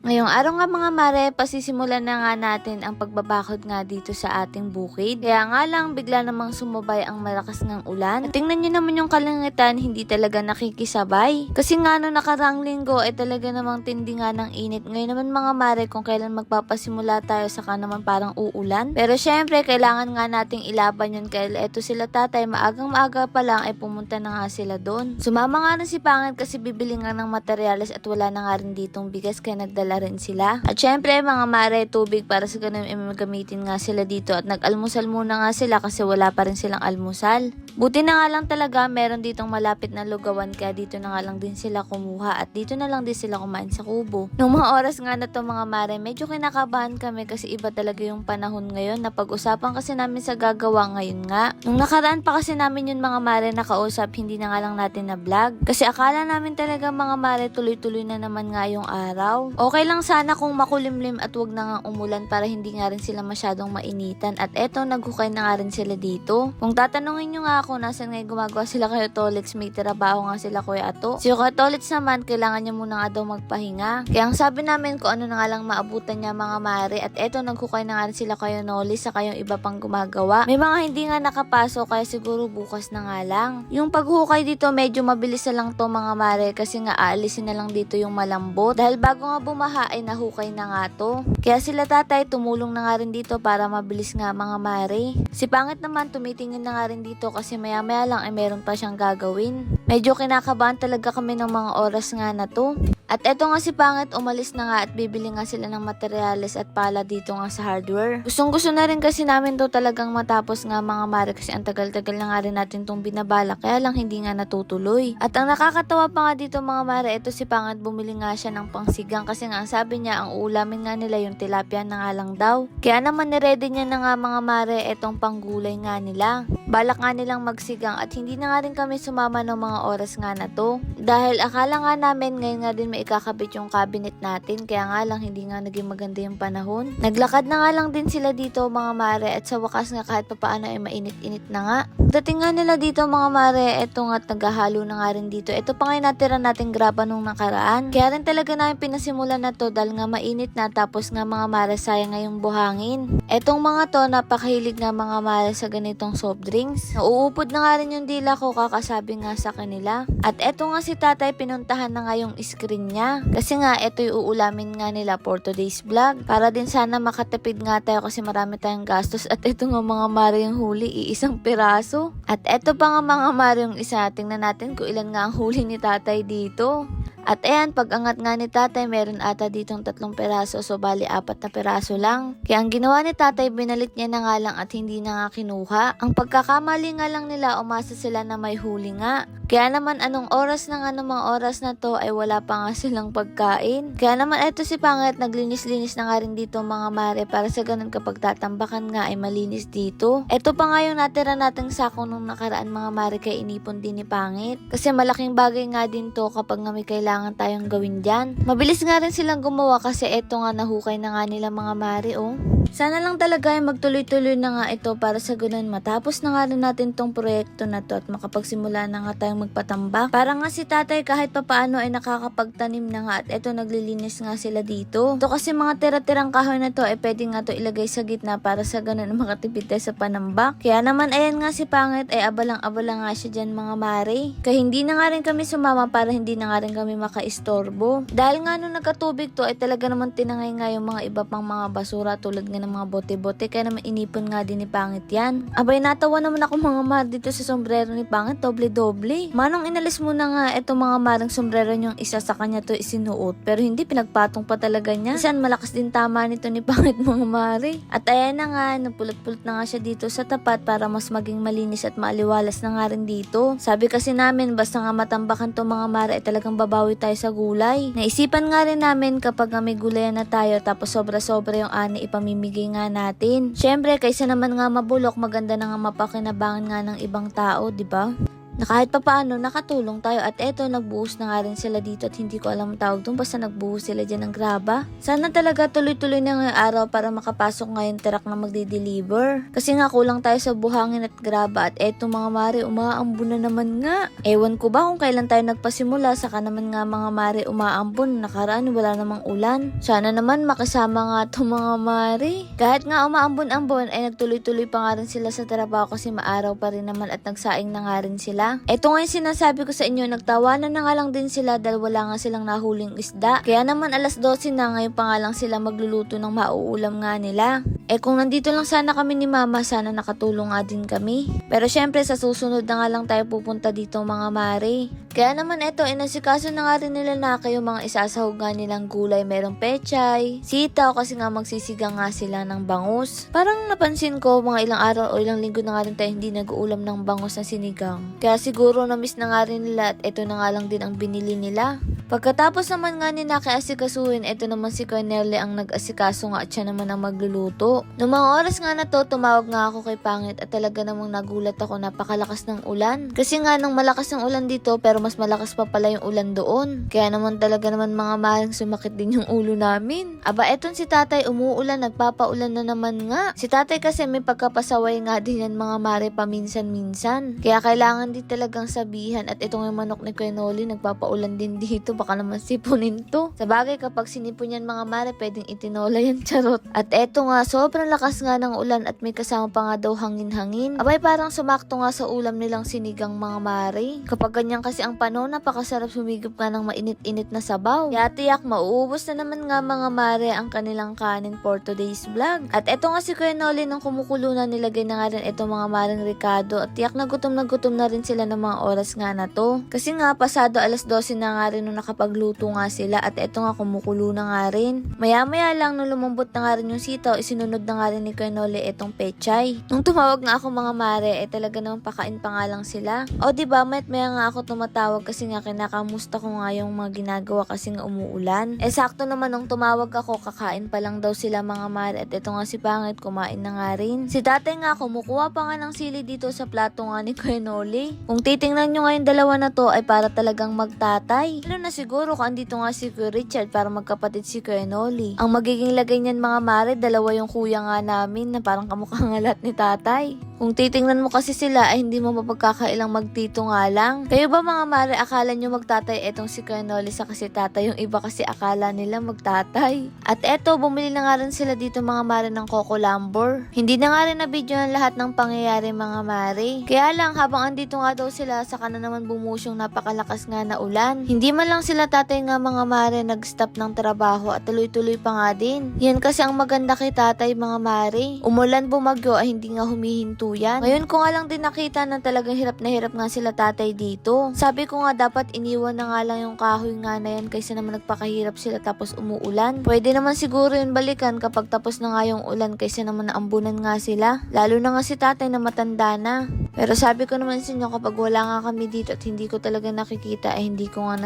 Ngayong araw nga mga mare, pasisimulan na nga natin ang pagbabakod nga dito sa ating bukid. Kaya nga lang, bigla namang sumabay ang malakas ng ulan. At tingnan nyo naman yung kalangitan, hindi talaga nakikisabay. Kasi nga no nakarang linggo, eh talaga namang tindi nga ng init. Ngayon naman mga mare, kung kailan magpapasimula tayo, saka naman parang uulan. Pero syempre, kailangan nga nating ilaban yun. Kaya eto sila tatay, maagang maaga pa lang, ay pumunta na nga sila doon. Sumama nga rin si Pangit kasi bibili nga ng materyales at wala na nga rin ditong bigas, kaya nagdala rin sila. At syempre, mga mare, tubig para sa ganun, eh, magamitin nga sila dito. At nag-almusal muna nga sila kasi wala pa rin silang almusal. Buti na nga lang talaga, meron ditong malapit na lugawan, kaya dito na nga lang din sila kumuha. At dito na lang din sila kumain sa kubo. Nung mga oras nga na to mga mare, medyo kinakabahan kami kasi iba talaga yung panahon ngayon. Napag-usapan kasi namin sa gagawa ngayon nga. Nung nakaraan pa kasi namin yun mga mare nakausap, hindi na nga lang natin na vlog. Kasi akala namin talaga mga mare tuloy-tuloy na naman nga yung araw. Okay lang sana kung makulimlim at wag na nga umulan para hindi nga rin sila masyadong mainitan. At eto, naghukay na nga rin sila dito. Kung tatanungin nyo nga ako, nasan nga gumagawa sila kayo Tolits, may trabaho nga sila Kuya Ato. Si Kuya Tolits naman, kailangan niya muna nga daw magpahinga. Kaya ang sabi namin kung ano na nga lang maabutan niya mga mare. At eto, naghukay na nga rin sila kayo Noli sa kayong iba pang gumagawa. May mga hindi nga nakapasok kaya siguro bukas na nga lang. Yung paghukay dito, medyo mabilis na lang to mga mare kasi nga aalisin na lang dito yung malambot. Dahil bago nga bumaha ay nahukay na nga to. Kaya sila tatay tumulong na nga rin dito para mabilis nga mga mare. Si Pangit naman tumitingin na nga rin dito kasi maya maya lang ay meron pa siyang gagawin. Medyo kinakabahan talaga kami ng mga oras nga na to. At eto nga si Pangit, umalis na nga at bibili nga sila ng materyales at pala dito nga sa hardware. Gustong gusto na rin kasi namin to talagang matapos nga mga mare kasi ang tagal-tagal na nga rin natin tong binabala kaya lang hindi nga natutuloy. At ang nakakatawa pa nga dito mga mare, eto si Pangit bumili nga siya ng pangsigang kasi nga sabi niya ang ulamin nga nila yung tilapia na nga lang daw. Kaya naman niready niya na nga mga mare etong panggulay nga nila. Balak nga nilang magsigang at hindi na nga rin kami sumama ng mga oras nga na to. Dahil akala nga namin ngayon nga din may ikakabit yung cabinet natin kaya nga lang hindi nga naging maganda yung panahon. Naglakad na nga lang din sila dito mga mare at sa wakas nga kahit papaano ay mainit-init na nga. Dating nga nila dito mga mare, eto nga naghahalo na nga rin dito. Ito pa nga natira nating graba nung nakaraan. Kaya rin talaga namin pinasimulan na to dahil nga mainit na tapos nga mga mare sayang nga yung buhangin. Etong mga to napakahilig nga mga mare sa ganitong soft drinks. Nauupod na nga rin yung dila ko kakasabi nga sa kanila. At eto nga si tatay pinuntahan na nga yung screen niya. Kasi nga eto yung uulamin nga nila for today's vlog. Para din sana makatipid nga tayo kasi marami tayong gastos. At eto nga mga yung huli, iisang piraso. At eto pa nga mga mare yung isa. Tingnan natin kung ilan nga ang huli ni tatay dito. At ayan, pag angat nga ni tatay, meron ata ditong tatlong peraso, so bali apat na peraso lang. Kaya ang ginawa ni tatay, binalit niya na nga lang at hindi na nga kinuha. Ang pagkakamali nga lang nila, umasa sila na may huli nga. Kaya naman anong oras ng mga oras na to ay wala pa nga silang pagkain. Kaya naman eto si Pangit, naglinis-linis na nga rin dito mga mare para sa ganun kapag tatambakan nga ay malinis dito. Eto pa nga yung natira nating sako nung nakaraan mga mare kay inipon din ni Pangit. Kasi malaking bagay nga din to kapag nga may kailangan tayong gawin dyan. Mabilis nga rin silang gumawa kasi eto nga nahukay na nga nila mga mare oh. Sana lang talaga ay magtuloy-tuloy na nga ito para sa ganun matapos na nga rin natin tong proyekto na to at makapagsimula na nga tayong magpatambak. Para nga si tatay kahit papaano ay nakakapagtanim na nga at eto naglilinis nga sila dito. Ito kasi mga tira-tirang kahoy na to ay pwede nga to ilagay sa gitna para sa ganun makatipid tayo sa panambak. Kaya naman ayan nga si Pangit ay abalang-abala nga siya dyan mga mare. Kaya hindi na nga rin kami sumama para hindi na nga rin kami makaistorbo. Dahil nga nung nagkatubig to ay talaga naman tinangay nga yung mga iba pang mga basura tulad nga ng mga bote-bote kaya naman inipon nga din ni Pangit yan. Abay natawa naman ako mga mar dito sa sombrero ni Pangit doble-doble. Manong inalis mo na nga eto mga marang sombrero niyong isa sa kanya to isinuot pero hindi pinagpatong pa talaga niya. Isan malakas din tama nito ni Pangit mga mare. At ayan na nga, napulot-pulot na nga siya dito sa tapat para mas maging malinis at maaliwalas na nga rin dito. Sabi kasi namin basta nga matambakan to mga mare ay talagang babawi tayo sa gulay. Naisipan nga rin namin kapag may gulayan na tayo tapos sobra-sobra yung ani ipamimigay nga natin. Syempre, kaysa naman nga mabulok, maganda na nga mapakinabangan nga ng ibang tao, di ba? Na kahit papaano nakatulong tayo at eto nagbuhos na nga rin sila dito at hindi ko alam ang tawag doon basta nagbuhos sila dyan ng graba. Sana talaga tuloy-tuloy na ngayong araw para makapasok ngayon truck na magde-deliver. Kasi nga kulang tayo sa buhangin at graba at eto mga mare umaambon na naman nga. Ewan ko ba kung kailan tayo nagpasimula saka naman nga mga mare umaambon nakaraan wala namang ulan. Sana naman makasama nga to mga mare. Kahit nga umaambon-ambon ay nagtuloy-tuloy pa nga rin sila sa trabaho kasi maaraw pa rin naman at nagsaing na nga rin sila. Eto nga yung sinasabi ko sa inyo, nagtawanan na nga lang din sila dahil wala nga silang nahuling isda. Kaya naman alas 12 na ngayon pa nga lang sila magluluto ng mauulam nga nila. Eh kung nandito lang sana kami ni mama, sana nakatulong nga din kami. Pero syempre sa susunod na nga lang tayo pupunta dito mga mare. Kaya naman eto, inasikaso na nga rin nila na kayo mga isasahog nga nilang gulay. Merong pechay, sitaw kasi nga magsisigang nga sila ng bangus. Parang napansin ko mga ilang araw o ilang linggo na nga rin tayo hindi nag-uulam ng bangus na sinigang. Kaya siguro na-miss na nga rin nila at eto na nga lang din ang binili nila. Pagkatapos naman nga ni Naki asikasuhin, eto naman si Cornelia ang nag-asikaso nga at siya naman ang magluluto. Noong mga oras nga na to, tumawag nga ako kay Pangit at talaga namang nagulat ako napakalakas ng ulan. Kasi nga nang malakas ng ulan dito pero mas malakas pa pala yung ulan doon. Kaya naman talaga naman mga maling sumakit din yung ulo namin. Aba eton si tatay umuulan, nagpapaulan na naman nga. Si tatay kasi may pagkapasaway nga din yan mga mare paminsan-minsan. Kaya kailangan din talagang sabihan at itong yung manok ni Kuya Noli nagpapaulan din dito baka naman sipunin to. Sa bagay kapag sinipon yan mga mare pwedeng itinola yan charot. At eto nga sobrang lakas nga ng ulan at may kasama pa nga daw hangin-hangin. Abay parang sumakto nga sa ulam nilang sinigang mga mare. Kapag ganyan kasi ang panahon napakasarap sumigop nga ng mainit-init na sabaw. Kaya tiyak mauubos na naman nga mga mare ang kanilang kanin for today's vlog. At eto nga si Kuya Noli nung kumukulo na nilagay na nga rin ito mga maring Ricardo at tiyak na gutom na gutom na rin sila ng mga oras nga na to. Kasi nga pasado alas 12 na nga rin nung nakapagluto nga sila at eto nga kumukulo na nga rin. Maya maya lang nung lumambot na nga rin yung sitaw isinunod na nga rin ni Kuya Noli itong pechay. Nung tumawag nga ako mga mare eh talaga naman pakain pa nga lang sila. O di ba mayat maya nga ako tumatawag kasi nga kinakamusta ko nga yung mga ginagawa kasi nga umuulan. Eh sakto naman nung tumawag ako kakain pa lang daw sila mga mare at ito nga si Pangit kumain na nga rin. Si tatay nga kumukuha pa nga ng sili dito sa plato nga ni Noli. Kung titingnan nyo nga yung dalawa na to ay para talagang magtatay. Ano na siguro kung andito nga si Kuya Richard para magkapatid si Kuya Noli. Ang magiging lagay niyan mga mare, dalawa yung kuya nga namin na parang kamukha nga lahat ni tatay. Kung titingnan mo kasi sila ay hindi mo mapagkakailang magtito nga lang. Kayo ba mga mare akala nyo magtatay etong si Kuya Noli sa kasi tatay yung iba kasi akala nila magtatay. At eto bumili na nga rin sila dito mga mare ng Coco Lambor. Hindi na nga rin na video ng lahat ng pangyayari mga mare. Kaya lang habang andito nga daw sila saka na naman bumuhos yung napakalakas nga na ulan. Hindi man lang sila tatay nga mga mare nag-stop ng trabaho at tuloy-tuloy pa nga din. Yan kasi ang maganda kay tatay mga mare. Umulan bumagyo ay hindi nga humihinto yan. Ngayon ko nga lang din nakita na talagang hirap na hirap nga sila tatay dito. Sabi ko nga dapat iniwan na nga lang yung kahoy nga na yan kaysa naman nagpakahirap sila tapos umuulan. Pwede naman siguro yun balikan kapag tapos na nga yung ulan kaysa naman naambunan nga sila. Lalo na nga si tatay na matanda na. Pero sabi ko naman sa inyo kapag wala nga kami dito at hindi ko talaga nakikita ay hindi ko nga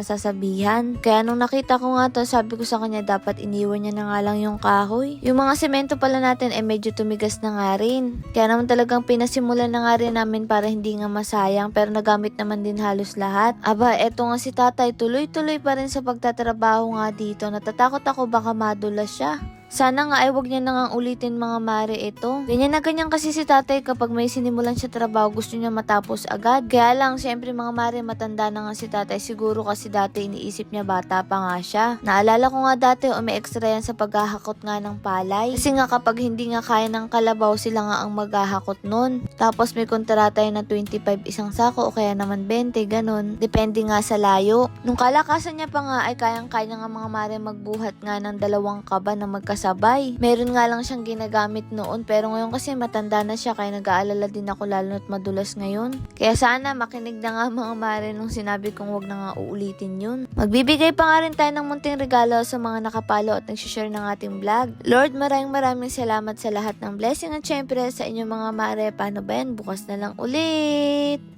nasasabihan. Kaya nung nakita ko nga to sabi ko sa kanya dapat iniwan niya na nga lang yung kahoy. Yung mga semento pala natin ay medyo tumigas na nga rin. Kaya naman talagang pinasimulan na nga rin namin para hindi nga masayang pero nagamit naman din halos lahat. Aba, eto nga si tatay tuloy-tuloy pa rin sa pagtatrabaho nga dito. Natatakot ako baka madulas siya. Sana nga ay wag niya nang ulitin mga mare ito. Ganyan na ganyan kasi si tatay kapag may sinimulan siya trabaho gusto niya matapos agad. Kaya lang syempre mga mare matanda na nga si tatay siguro kasi dati iniisip niya bata pa nga siya. Naalala ko nga dati o may extra yan sa paghahakot nga ng palay. Kasi nga kapag hindi nga kaya ng kalabaw sila nga ang maghahakot nun. Tapos may kontrata yun na 25 isang sako o kaya naman 20 ganun. Depende nga sa layo. Nung kalakasan niya pa nga ay kayang-kaya nga mga mare magbuhat nga ng dalawang kaba na magkasabay. Meron nga lang siyang ginagamit noon pero ngayon kasi matanda na siya kaya nag-aalala din ako lalo na't madulas ngayon. Kaya sana makinig na nga mga mare nung sinabi kong wag na nga uulitin yun. Magbibigay pa nga rin tayo ng munting regalo sa mga nakapalo at nagsishare ng ating vlog. Lord, maraming maraming salamat sa lahat ng blessing at syempre sa inyong mga mare. Paano ba yan? Bukas na lang ulit!